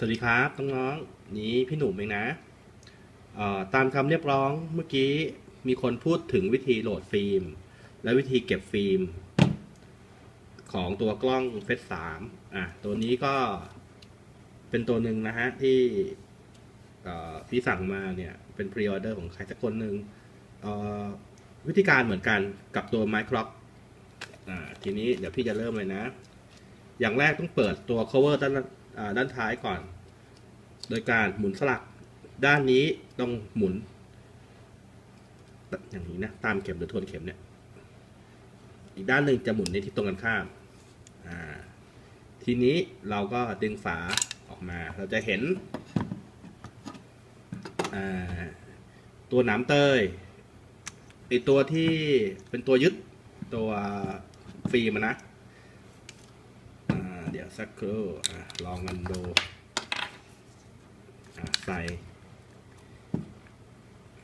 สวัสดีครับน้องๆนี้พี่หนุ่มเองนะตามคำเรียกร้องเมื่อกี้มีคนพูดถึงวิธีโหลดฟิล์ม และวิธีเก็บฟิล์ม ของตัวกล้องเฟสสามอะตัวนี้ก็เป็นตัวหนึ่งนะฮะ ที่พี่สั่งมาเนี่ย เป็นพรีออเดอร์ของใครสักคนหนึ่งวิธีการเหมือนกันกับตัวไมโครอ่าทีนี้เดี๋ยวพี่จะเริ่มเลยนะ อย่างแรกต้องเปิดตัว cover ด้าน ด้านท้ายก่อน โดยการหมุนสลักด้านนี้ต้องหมุน อย่างนี้นะตามเข็มหรือทวนเข็มเนี่ย อีกด้านหนึ่งจะหมุนในทิศตรงกันข้ามาทีนี้เราก็ดึงฝาออกมา เราจะเห็นตัวหนามเตยไอตัวที่เป็นตัวยึดตัวฟิล์มนะ ยวสักครู่ลองกันดูใส่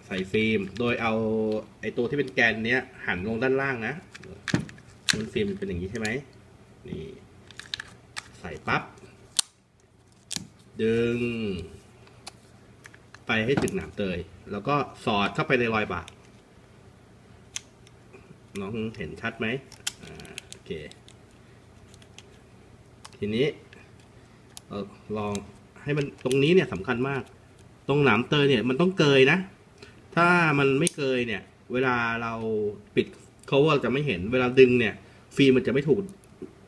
ใส่ฟิล์ม โดยเอาไอตัวที่เป็นแกนเนี้ย หันลงด้านล่างนะบนฟิล์มเป็นอย่างนี้ใช่ไหมนี่ ใส่ปับ๊บ ดึง ไปให้ถึงหนามเตย แล้วก็สอดเข้าไปในรอยบากน้องเห็นชัดไหมอ่าโอเค ทีนี้เออลองให้มันตรงนี้เนี่ยสำคัญมาก ตรงหนามเตยเนี่ยมันต้องเกยนะ ถ้ามันไม่เกยเนี่ย เวลาเราปิด cover จะไม่เห็น เวลาดึงเนี่ย ฟิล์มมันจะไม่ถูก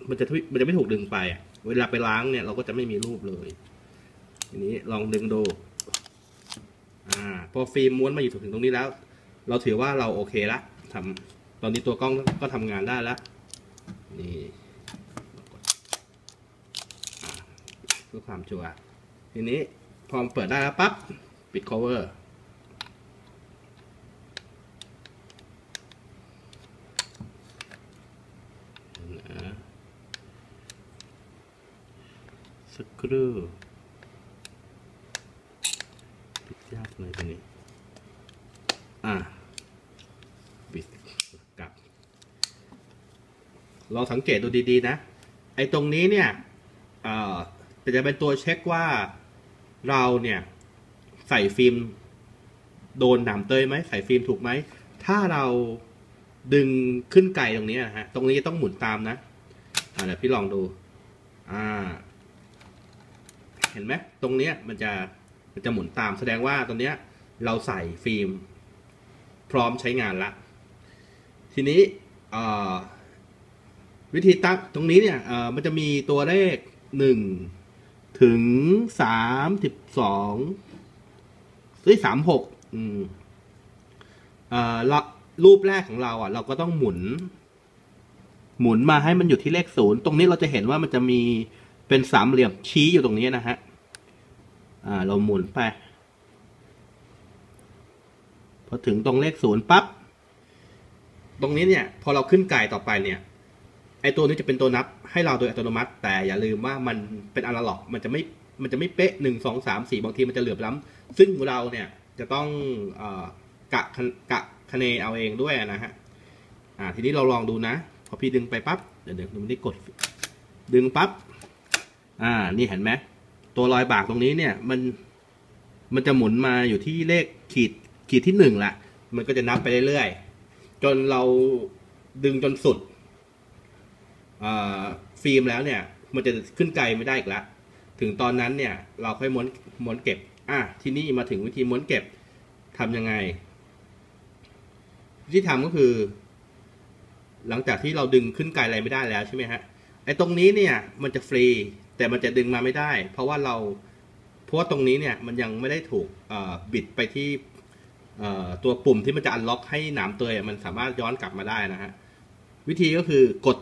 มันจะมันจะไม่ถูกดึงไปอะเวลาไปล้างเนี่ยเราก็จะไม่มีรูปเลย ทีนี้ลองดึงดู อ่า พอฟิล์มม้วนมาอยู่ถึงตรงนี้แล้ว เราถือว่าเราโอเคละทำตอนนี้ตัวกล้องก็ทำงานได้แล้วนี่ เพื่อความชัวร์ทีนี้พอเปิดได้แล้วปั๊บปิด cover สักครู่ปิดยากเลยตรงนี้ อะปิดกลับ เราสังเกตดูดีๆนะ ไอ้ตรงนี้เนี่ย แต่จะเป็นตัวเช็คว่าเราเนี่ยใส่ฟิล์มโดนหนามเตยไหมใส่ฟิล์มถูกไหม ถ้าเราดึงขึ้นไกลตรงนี้นะฮะ ตรงนี้ต้องหมุนตามนะอ่าเดี๋ยวพี่ลองดู อ่า เห็นไหมตรงเนี้ยมันจะมันจะหมุนตาม แสดงว่าตรงเนี้ยเราใส่ฟิล์ม พร้อมใช้งานละ ทีนี้วิธีตั้งตรงนี้เนี่ยมันจะมีตัวเลขหนึ่ง ถึงสามสิบสองหรือสามหกอืมเอ่อรูปแรกของเราอะ เราก็ต้องหมุน หมุนมาให้มันอยู่ที่เลขศูนย์ตรงนี้เราจะเห็นว่ามันจะมีเป็นสามเหลี่ยมชี้อยู่ตรงนี้นะฮะ อ่า เราหมุนไป พอถึงตรงเลขศูนย์ปั๊บ ตรงนี้เนี่ย พอเราขึ้นไก่ต่อไปเนี่ย ไอตัวนี้จะเป็นตัวนับให้เราโดยอัตโนมัติ แต่อย่าลืมว่ามันเป็นอนาล็อก มันจะไม่มันจะไม่เป๊ะหนึ่งสองสามสี่บางทีมันจะเหลื่อมล้ำซึ่งเราเนี่ยจะต้องอกะคะกะคะเนเอาเองด้วยนะฮะอ่าทีนี้เราลองดูนะ พอพี่ดึงไปปั๊บเดี๋ยวเดี๋ยวมันได้กด ดึงปั๊บอ่านี่เห็นไหมตัวรอยบากตรงนี้เนี่ยมันมันจะหมุนมาอยู่ที่เลขขีดขีดที่หนึ่งละมันก็จะนับไปเรื่อยๆจนเราดึงจนสุด ฟิล์มแล้วเนี่ย มันจะขึ้นไกลไม่ได้อีกแล้วถึงตอนนั้นเนี่ยเราค่อยม้วนม้วนเก็บ อะที่นี่มาถึงวิธีม้วนเก็บทำยังไงวิธีทำก็คือ หลังจากที่เราดึงขึ้นไกลอะไรไม่ได้แล้วใช่ไหมฮะไอ้ตรงนี้เนี่ย มันจะฟรี แต่มันจะดึงมาไม่ได้ เพราะว่าเราเพราะว่าตรงนี้เนี่ยมันยังไม่ได้ถูกบิดไปที่ตัวปุ่มที่มันจะอันล็อกให้หนามเตยมันสามารถย้อนกลับมาได้นะฮะวิธีก็คือกด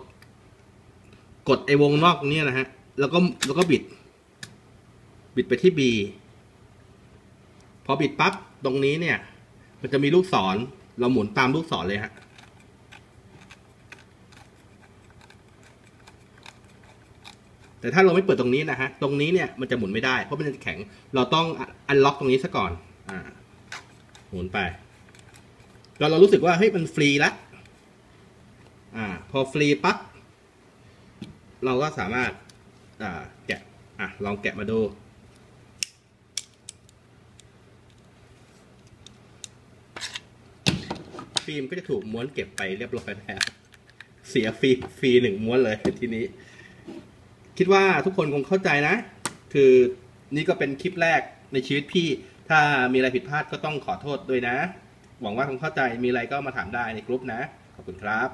กดไอ้วงนอกนี้นะฮะ แล้วก็แล้วก็บิด บิดไปที่ B พอบิดปั๊บตรงนี้เนี่ย มันจะมีลูกศร เราหมุนตามลูกศรเลยฮะแต่ถ้าเราไม่เปิดตรงนี้นะฮะ ตรงนี้เนี่ยมันจะหมุนไม่ได้ เพราะมันจะแข็ง เราต้องอันล็อกตรงนี้ซะก่อน อ่า หมุนไป เราเรารู้สึกว่าเฮ้ยมันฟรีละ อ่า พอฟรีปั๊บ เราก็สามารถแกะอะลองแกะมาดูฟิล์มก็จะถูกม้วนเก็บไปเรียบร้อยแล้วเสียฟรีฟรีหนึ่งม้วนเลยทีนี้ คิดว่าทุกคนคงเข้าใจนะ คือนี่ก็เป็นคลิปแรกในชีวิตพี่ ถ้ามีอะไรผิดพลาดก็ต้องขอโทษด้วยนะ หวังว่าคงเข้าใจมีอะไรก็มาถามได้ในกลุ่มนะ ขอบคุณครับ